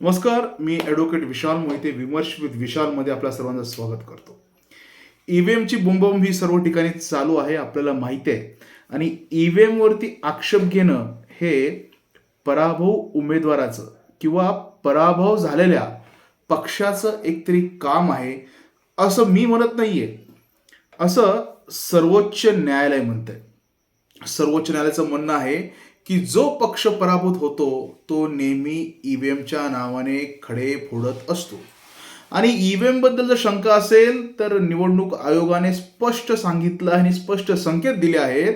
नमस्कार मी ॲडव्होकेट विशाल मोहिते विमर्श विथ विशालमध्ये आपल्या सर्वांचं स्वागत करतो. ईव्हीएमची बुंबम ही सर्व ठिकाणी चालू आहे आपल्याला माहिती आहे. आणि ईव्हीएमवरती आक्षेप घेणं हे पराभव उमेदवाराचं किंवा पराभव झालेल्या पक्षाचं एक तरी काम आहे असं मी म्हणत नाहीये. असं सर्वोच्च न्यायालय म्हणतंय. सर्वोच्च न्यायालयाचं म्हणणं आहे की जो पक्ष पराभूत होतो तो नेहमी ईव्हीएमच्या नावाने खडे फोडत असतो. आणि ईव्हीएमबद्दल जर शंका असेल तर निवडणूक आयोगाने स्पष्ट सांगितलं आणि स्पष्ट संकेत दिले आहेत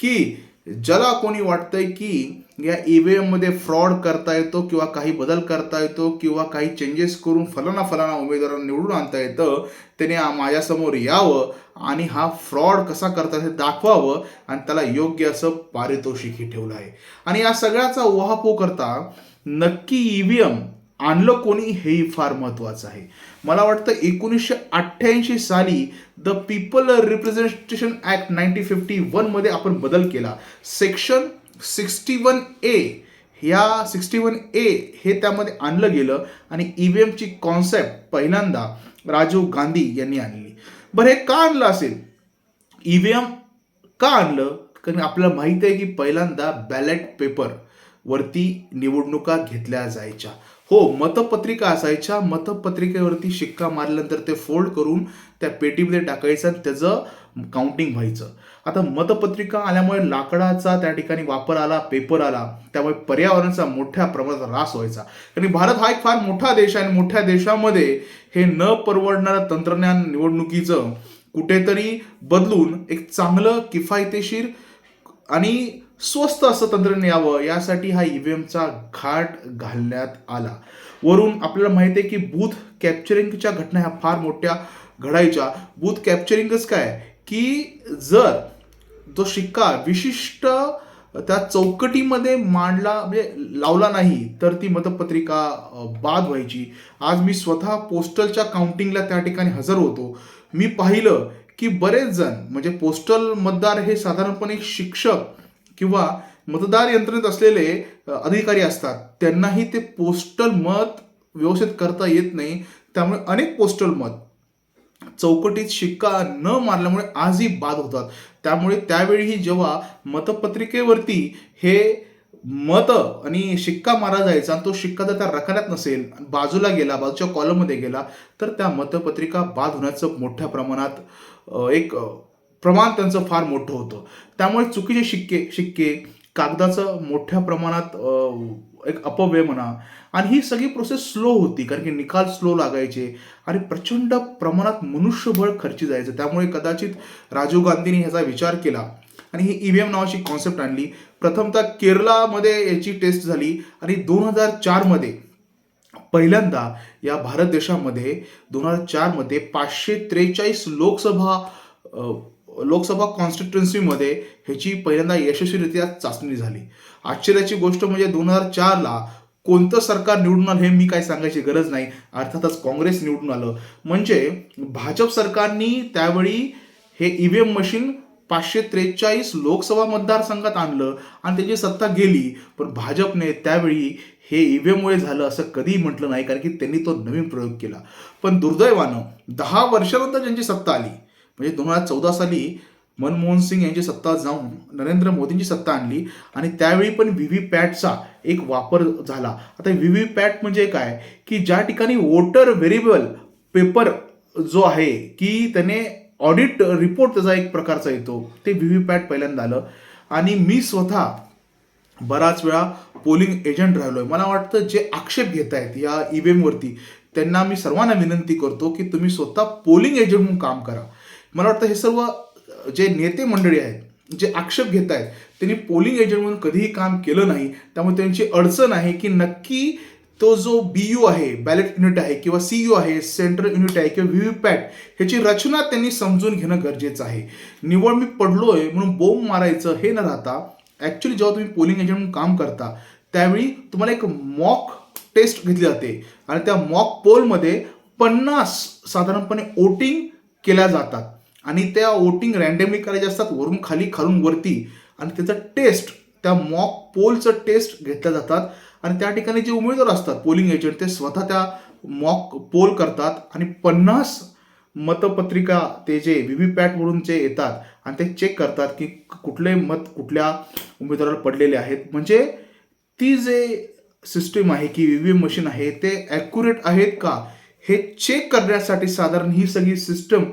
की ज्याला कोणी वाटतंय की या ईव्हीएममध्ये फ्रॉड करता येतो किंवा काही बदल करता येतो किंवा काही चेंजेस करून फलाना फलाना उमेदवारांना निवडून आणता येतं त्याने माझ्यासमोर यावं आणि हा फ्रॉड कसा करता येतो हे दाखवावं आणि त्याला योग्य असं पारितोषिकही ठेवलं आहे. आणि या सगळ्याचा उहापोह करता नक्की ई व्ही एम आणलं कोणी हेही फार महत्वाचं आहे. मला वाटतं एकोणीसशे अठ्ठ्याऐंशी साली the people representation act nineteen fifty मध्ये आपण बदल केला. सेक्शन सिक्स्टी वन ए ह्या सिक्स्टी वन ए हे त्यामध्ये आणलं गेलं आणि ईव्हीएमची कॉन्सेप्ट पहिल्यांदा राजीव गांधी यांनी आणली. बरं हे का आणलं असेल? ईव्हीएम का आणलं? कारण आपल्याला माहीत आहे की पहिल्यांदा बॅलेट पेपर वरती निवडणुका घेतल्या जायच्या. हो मतपत्रिका असायच्या. मतपत्रिकेवरती शिक्का मारल्यानंतर ते फोल्ड करून त्या पेटीमध्ये टाकायचं आणि त्याचं काउंटिंग व्हायचं. आता मतपत्रिका आल्यामुळे लाकडाचा त्या ठिकाणी वापर आला पेपर आला. त्यामुळे पर्यावरणाचा मोठ्या प्रमाणात ऱ्हास व्हायचा. आणि भारत हा एक फार मोठा देश आहे आणि मोठ्या देशामध्ये हे न परवडणारं तंत्रज्ञान निवडणुकीचं कुठेतरी बदलून एक चांगलं किफायतेशीर आणि स्वस्त असं तंत्रज्ञान यावं यासाठी हा ईव्हीएमचा घाट घालण्यात आला. वरून आपल्याला माहिती आहे की बूथ कॅप्चरिंगच्या घटना ह्या फार मोठ्या घडायच्या. बूथ कॅप्चरिंगच काय? की जर जो शिक्का विशिष्ट त्या चौकटीमध्ये मांडला म्हणजे लावला नाही तर ती मतपत्रिका बाद व्हायची. आज मी स्वतः पोस्टलच्या काउंटिंगला त्या ठिकाणी हजर होतो. मी पाहिलं की बरेच जण म्हणजे पोस्टल मतदार हे साधारणपणे शिक्षक किंवा मतदार यंत्रणेत असलेले अधिकारी असतात त्यांनाही ते पोस्टल मत व्यवस्थित करता येत नाही. त्यामुळे अनेक पोस्टल मत चौकटीत शिक्का न मारल्यामुळे आजही बाद होतात. त्यामुळे त्यावेळीही जेव्हा मतपत्रिकेवरती हे मत आणि शिक्का मारा जायचा आणि तो शिक्का जर त्या रकान्यात नसेल बाजूला गेला बाजूच्या कॉलममध्ये गेला तर त्या मतपत्रिका बाद होण्याचं मोठ्या प्रमाणात एक प्रमाण त्यांचं फार मोठं होतं. त्यामुळे चुकीचे शिक्के शिक्के कागदाचं मोठ्या प्रमाणात एक अपव्यय म्हणा आणि ही सगळी प्रोसेस स्लो होती कारण की निकाल स्लो लागायचे आणि प्रचंड प्रमाणात मनुष्यबळ खर्ची जायचं. त्यामुळे कदाचित राजीव गांधींनी ह्याचा विचार केला आणि ही ईव्हीएम नावाची कॉन्सेप्ट आणली. प्रथमतः केरळामध्ये याची टेस्ट झाली आणि दोन हजार चारमध्ये पहिल्यांदा या भारत देशामध्ये दोन हजार चारमध्ये पाचशे त्रेचाळीस लोकसभा लोकसभा कॉन्स्टिट्युन्सीमध्ये ह्याची पहिल्यांदा यशस्वीरित्या चाचणी झाली. आश्चर्याची गोष्ट म्हणजे दोन हजार चारला कोणतं सरकार निवडून आलं हे मी काय सांगायची गरज नाही. अर्थातच काँग्रेस निवडून आलं. म्हणजे भाजप सरकारनी त्यावेळी हे ईव्हीएम मशीन पाचशे त्रेचाळीस लोकसभा मतदारसंघात आणलं आणि त्याची सत्ता गेली. पण भाजपने त्यावेळी हे ईव्हीएममुळे झालं असं कधीही म्हटलं नाही कारण की त्यांनी तो नवीन प्रयोग केला. पण दुर्दैवानं दहा वर्षानंतर ज्यांची सत्ता आली म्हणजे दोन हजार चौदा साली मनमोहन सिंग यांची सत्ता जाऊन नरेंद्र मोदींची सत्ता आणली आणि त्यावेळी पण व्ही व्ही पॅटचा एक वापर झाला. आता व्ही व्ही पॅट म्हणजे काय? की ज्या ठिकाणी वोटर व्हेरिएबल पेपर जो आहे की त्याने ऑडिट रिपोर्ट त्याचा एक प्रकारचा येतो. ते व्ही व्ही पॅट पहिल्यांदा आलं. आणि मी स्वतः बराच वेळा पोलिंग एजंट राहिलो आहे मला वाटतं जे आक्षेप घेत आहेत या ईव्हीएमवरती त्यांना मी सर्वांना विनंती करतो की तुम्ही स्वतः पोलिंग एजंट म्हणून काम करा. मला वाटतं हे सर्व जे नेते मंडळी आहेत जे आक्षेप घेत आहेत त्यांनी पोलिंग एजंट म्हणून कधीही काम केलं नाही. त्यामुळे त्यांची अडचण आहे की नक्की तो जो बी यू आहे बॅलेट युनिट आहे किंवा सी यू आहे सेंट्रल युनिट आहे किंवा व्ही व्ही पॅट ह्याची रचना त्यांनी समजून घेणं गरजेचं आहे. निवड मी पडलोय म्हणून बोंब मारायचं हे न राहता ॲक्च्युली जेव्हा तुम्ही पोलिंग एजंट म्हणून काम करता त्यावेळी तुम्हाला एक मॉक टेस्ट घेतली जाते. आणि त्या मॉक पोलमध्ये पन्नास साधारणपणे वोटिंग केल्या जातात. आणि त्या वोटिंग रँडमली करायच्या असतात वरून खाली खालून वरती. आणि त्याचं टेस्ट त्या मॉक पोलचं टेस्ट घेतल्या जातात. आणि त्या ठिकाणी जे उमेदवार असतात पोलिंग एजंट ते स्वतः त्या मॉक पोल करतात. आणि पन्नास मतपत्रिका ते जे व्ही व्ही पॅटवरून जे येतात आणि ते चेक करतात की कुठले मत कुठल्या उमेदवाराला पडलेले आहेत. म्हणजे ती जे सिस्टीम आहे की व्ही व्ही एम मशीन आहे ते ॲक्युरेट आहेत का? हे चेक करण्यासाठी साधारण ही सगळी सिस्टम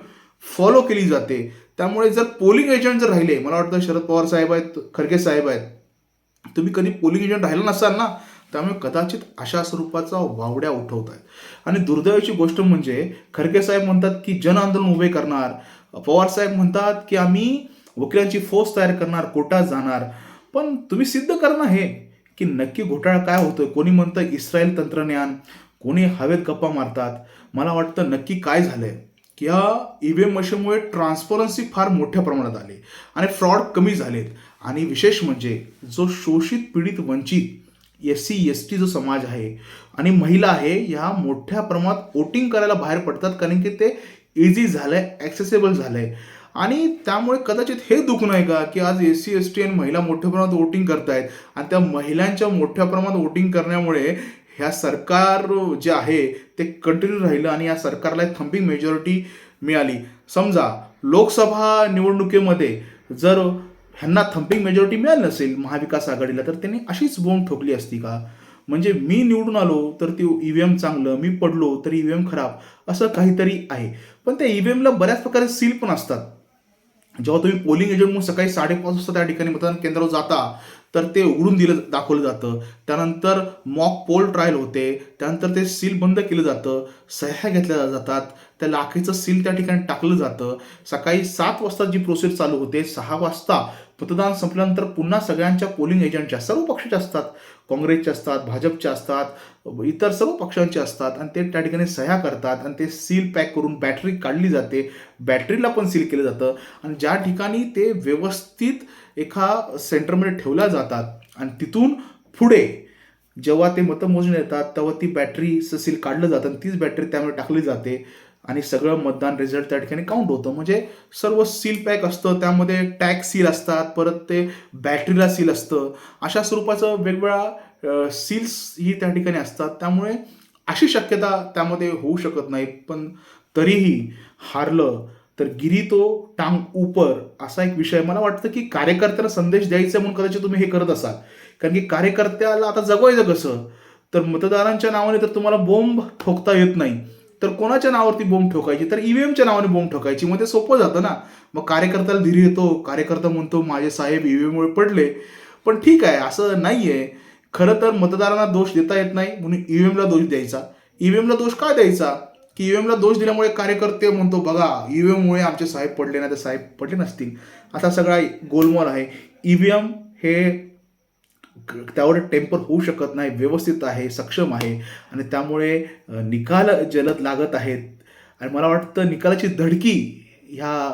फॉलो केली जाते. त्यामुळे जर पोलिंग एजंट जर राहिले मला वाटतं शरद पवार साहेब आहेत खरगे साहेब आहेत तुम्ही कधी पोलिंग एजंट राहिला नसाल ना त्यामुळे कदाचित अशा स्वरूपाचा वावड्या उठवत आहेत आणि दुर्दैवाची गोष्ट म्हणजे खरगे साहेब म्हणतात की जन आंदोलन उभे करणार. पवार साहेब म्हणतात की आम्ही वकिलांची फोर्स तयार करणार कोर्टात जाणार. पण तुम्ही सिद्ध करणार हे की नक्की घोटाळा काय होतोय? कोणी म्हणतं इस्रायल तंत्रज्ञान कोणी हवेत गप्पा मारतात. मला वाटतं नक्की काय झालंय? की या ईव्हीएम मशीनमुळे ट्रान्सपरन्सी फार मोठ्या प्रमाणात आली आणि फ्रॉड कमी झालेत. आणि विशेष म्हणजे जो शोषित पीडित वंचित एस सी एस टी जो समाज आहे आणि महिला आहे ह्या मोठ्या प्रमाणात वोटिंग करायला बाहेर पडतात कारण की ते इझी झालंय ॲक्सेसेबल झालंय. आणि त्यामुळे कदाचित हे दुःख नाही का की आज एस सी एस टी आणि महिला मोठ्या प्रमाणात वोटिंग करतायत आणि त्या महिलांच्या मोठ्या प्रमाणात वोटिंग करण्यामुळे ह्या सरकार जे आहे ते कंटिन्यू राहिलं आणि या सरकारला थंपिंग मेजॉरिटी मिळाली. समजा लोकसभा निवडणुकीमध्ये जर ह्यांना थंपिंग मेजॉरिटी मिळाली नसेल महाविकास आघाडीला तर त्यांनी अशीच बोंब ठोकली असती का? म्हणजे मी निवडून आलो तर ते ई व्ही एम चांगलं मी पडलो तर ई व्ही एम खराब असं काहीतरी आहे. पण त्या ई व्ही एमला बऱ्याच प्रकारे सील पण असतात. जेव्हा तुम्ही पोलिंग एजंट म्हणून सकाळी साडेपाच वाजता त्या ठिकाणी मतदान केंद्रावर जाता तर ते उघडून दिलं दाखवलं जातं. त्यानंतर मॉक पोल ट्रायल होते. त्यानंतर ते सील बंद केलं जातं. सह्या घेतल्या जातात. त्या लाखेचं सील त्या ठिकाणी टाकलं जातं. सकाळी सात वाजता जी प्रोसेस चालू होते सहा वाजता मतदान संपल्यानंतर पुन्हा सगळ्यांच्या पोलिंग एजंटच्या सर्व पक्षाच्या असतात. काँग्रेसचे असतात भाजपचे असतात इतर सर्व पक्षांचे असतात आणि ते त्या ठिकाणी सह्या करतात आणि ते सील पॅक करून बॅटरी काढली जाते. बॅटरीला पण सील केलं जातं आणि ज्या ठिकाणी ते व्यवस्थित एका सेंटरमध्ये ठेवल्या जातात आणि तिथून पुढे जेव्हा ते मतमोजणी येतात तेव्हा ती बॅटरीचं सील काढलं जातं आणि तीच बॅटरी त्यामध्ये टाकली जाते. आणि सगळं मतदान रिझल्ट त्या ठिकाणी काउंट होतं. म्हणजे सर्व सील पॅक असतं त्यामध्ये टॅग सील असतात परत ते बॅटरीला सील असतं. अशा स्वरूपाचं वेगवेगळ्या सील्स ही त्या ठिकाणी असतात. त्यामुळे अशी शक्यता त्यामध्ये होऊ शकत नाही. पण तरीही हारलं तर गिरी तो टांग उपर असा एक विषय मला वाटतं की कार्यकर्त्याला संदेश द्यायचा म्हणून कदाचित तुम्ही हे करत असाल. कारण की कार्यकर्त्याला आता जगवायचं कसं? तर मतदारांच्या नावाने तर तुम्हाला बोंब ठोकता येत नाही. तर कोणाच्या नावावरती बोंब ठोकायची? तर ईव्हीएमच्या नावाने बोंब ठोकायची. मग ते सोपं जातं ना. मग कार्यकर्त्याला धीर येतो. कार्यकर्ता म्हणतो माझे साहेब ईव्हीएममुळे पडले. पण ठीक आहे असं नाही आहे खरं तर मतदारांना दोष देता येत नाही म्हणून ईव्हीएमला दोष द्यायचा. ईव्हीएमला दोष काय द्यायचा? की ईव्हीएमला दोष दिल्यामुळे कार्यकर्ते म्हणतो बघा ईव्हीएममुळे आमचे साहेब पडले नाही तर साहेब पडले नसतील. असा सगळा गोलमाल आहे. ईव्हीएम हे त्यावर टेम्पर होऊ शकत नाही व्यवस्थित आहे सक्षम आहे. आणि त्यामुळे निकाल जलद लागत आहेत. आणि मला वाटतं निकालाची धडकी ह्या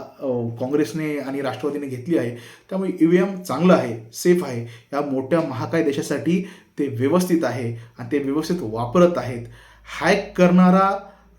काँग्रेसने आणि राष्ट्रवादीने घेतली आहे. त्यामुळे ई व्ही एम चांगलं आहे सेफ आहे. या मोठ्या महाकाय देशासाठी ते व्यवस्थित आहे आणि ते व्यवस्थित वापरत आहेत. हॅक करणारा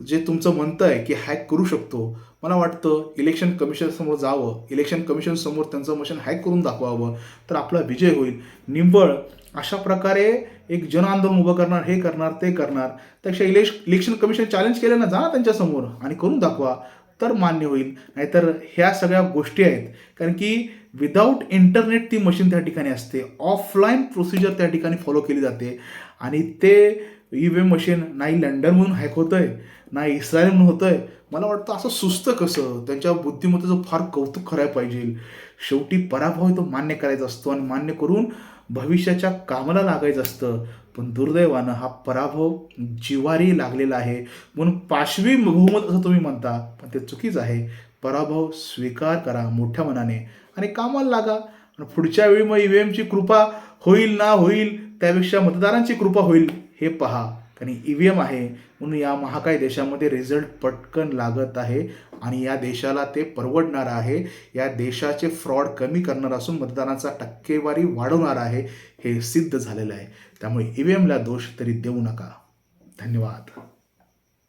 जे तुमचं म्हणतं आहे की हॅक करू शकतो मला वाटतं इलेक्शन कमिशनसमोर जावं इलेक्शन कमिशनसमोर त्यांचं मशीन हॅक करून दाखवावं तर आपला विजय होईल. निव्वळ अशा प्रकारे एक जन आंदोलन उभं करणार हे करणार ते करणार. त्यापेक्षा इलेक्श इलेक्शन कमिशन चॅलेंज केलं ना जा ना त्यांच्यासमोर आणि करून दाखवा तर मान्य होईल. नाहीतर ह्या सगळ्या गोष्टी आहेत. कारण की विदाऊट इंटरनेट ती मशीन त्या ठिकाणी असते. ऑफलाईन प्रोसिजर त्या ठिकाणी फॉलो केली जाते. आणि ते ई व्ही मशीन नाही लंडनमधून हॅक होतं आहे नाही इस्रायलमधून होतं आहे मला वाटतं असं सुस्त कसं? त्यांच्या बुद्धिमत्तेचं फार कौतुक करायला पाहिजे. शेवटी पराभव तो मान्य करायचा असतो आणि मान्य करून भविष्याच्या कामाला लागायचं असतं. पण दुर्दैवानं हा पराभव जिवारी लागलेला आहे. म्हणून पाशवी बहुमत असं तुम्ही म्हणता पण ते चुकीच आहे. पराभव स्वीकार करा मोठ्या मनाने. आणि कामाला लागा. आणि पुढच्या वेळी मग ई एमची कृपा होईल ना होईल त्यापेक्षा मतदारांची कृपा होईल हे पहा. कारण ई व्ही एम आहे. म्हणून या महाकाय देशामध्ये रिझल्ट पटकन लागत आहे. आणि या देशाला ते परवडणार आहे. या देशाचे फ्रॉड कमी करणार असून मतदानाचा टक्केवारी वाढवणार आहे हे सिद्ध झालेलं आहे. त्यामुळे ई व्ही एमला दोष तरी देऊ नका. धन्यवाद.